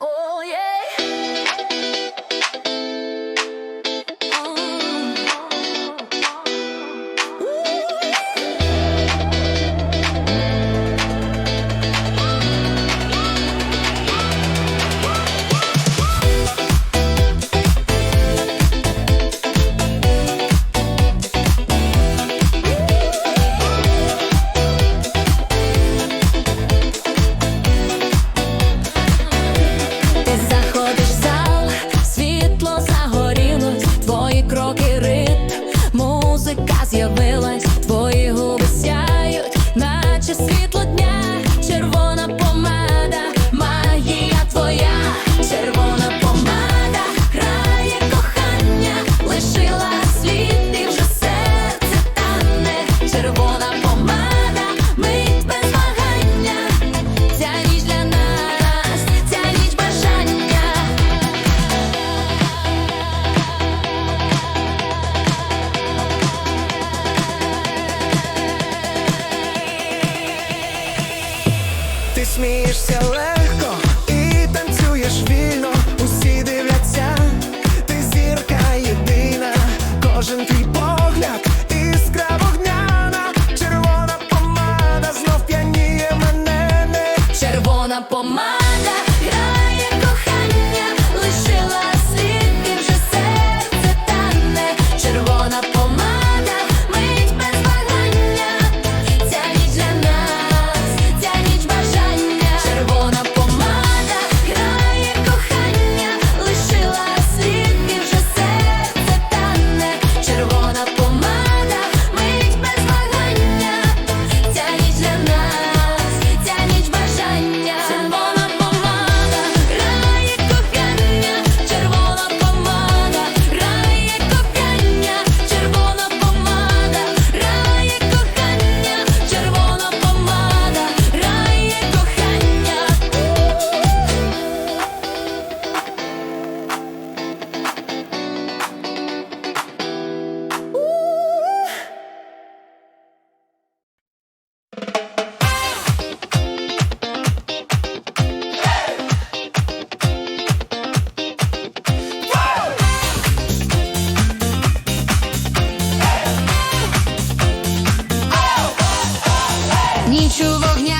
Oh Ключ у вогня.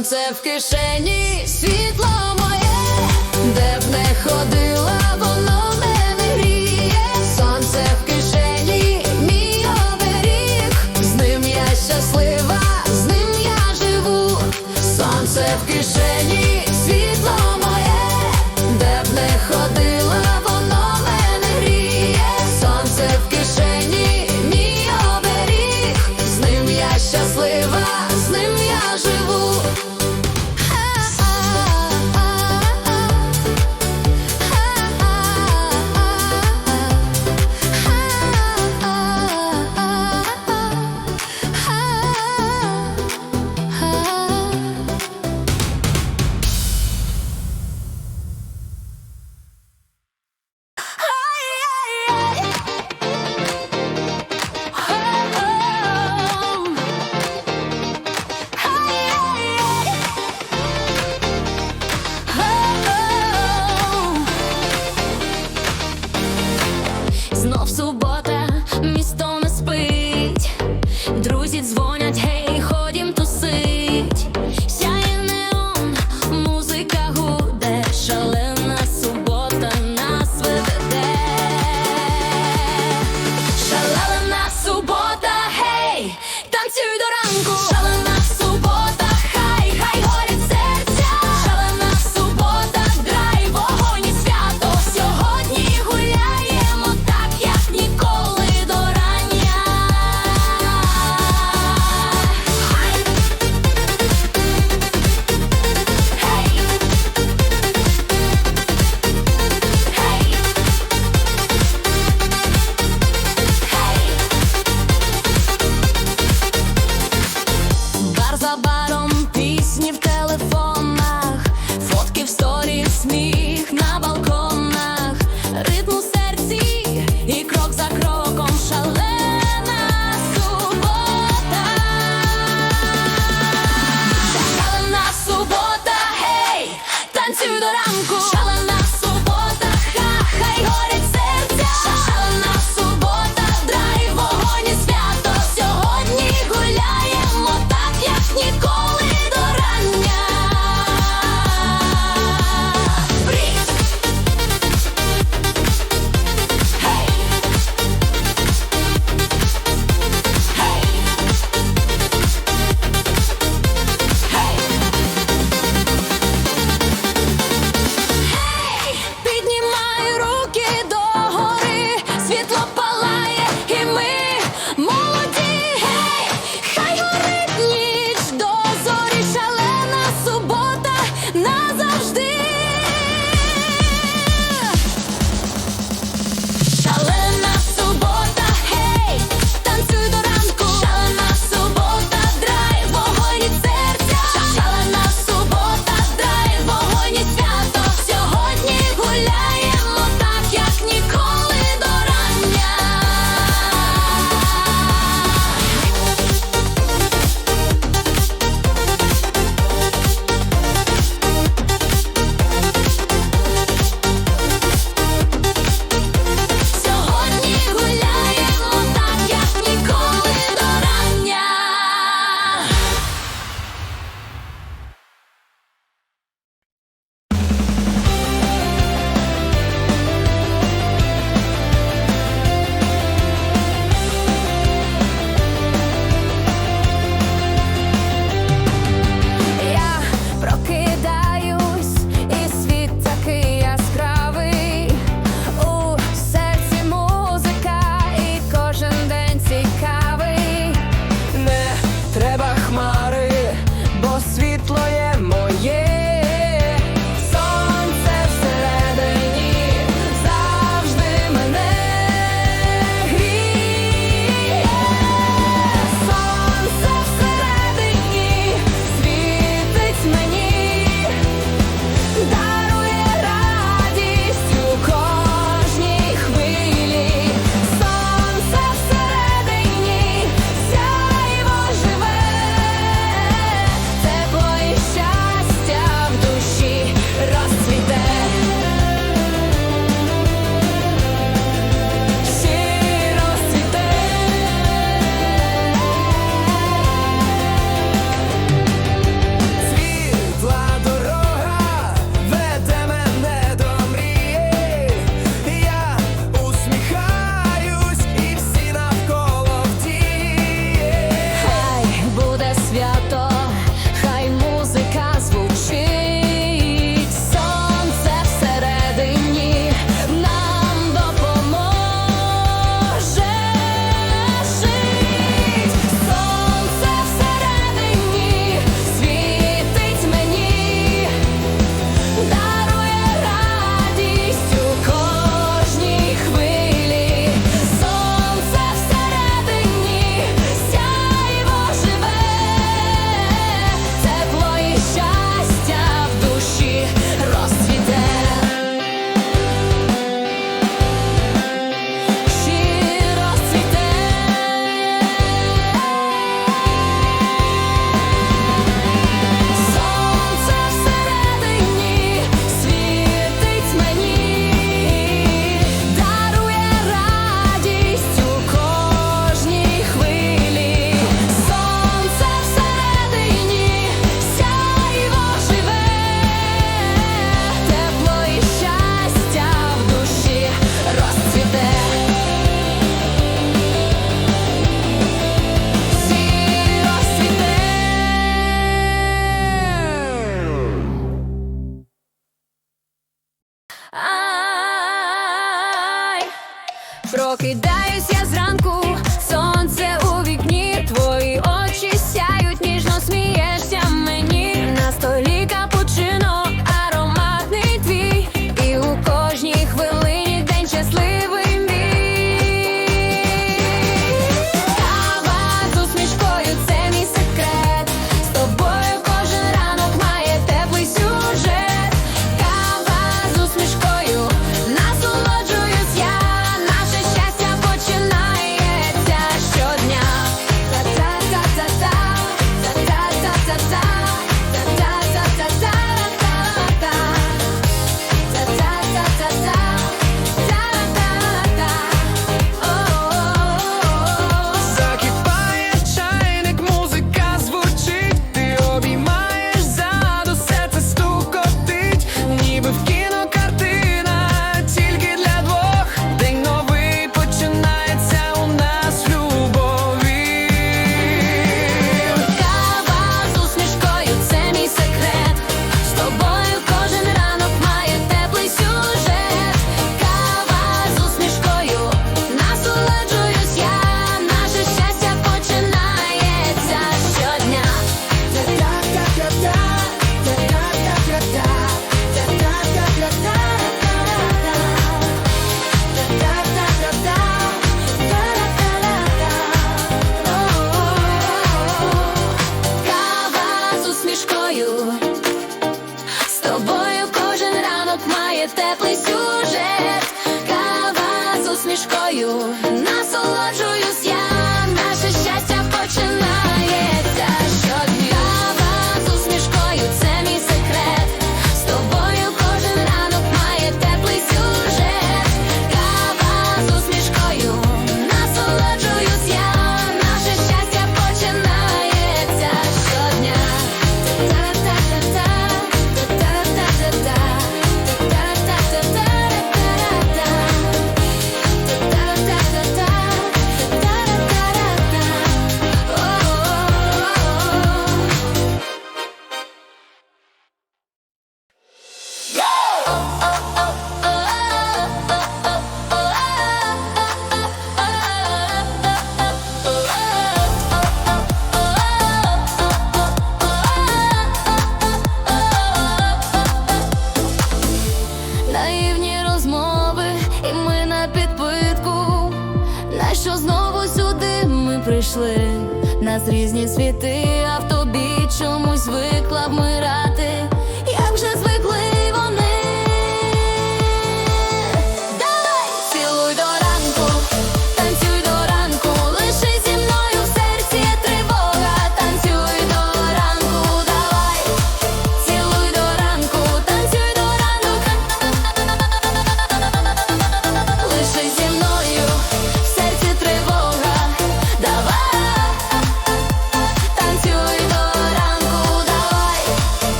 сонце в кишені, світло моє, де б не ходила вона. прокидаюсь я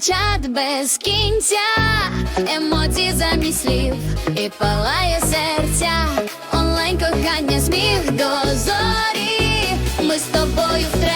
чат без кінця, емоції замість слів і палає серця, онлайн кохання, сміх до зорі, ми з тобою втратили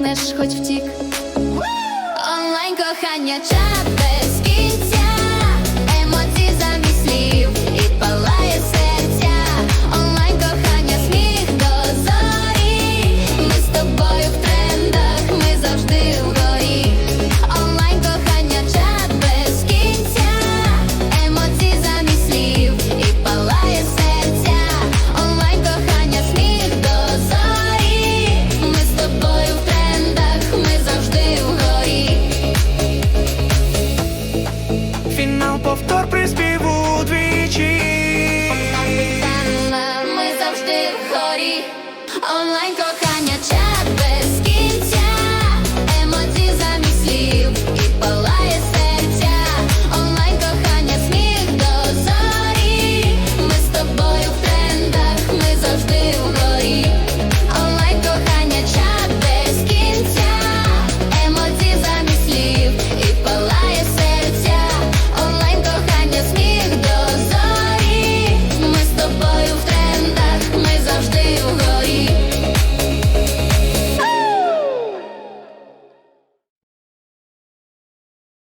не вимкнеш, хоч втік. Онлайн кохання, чат без кінця.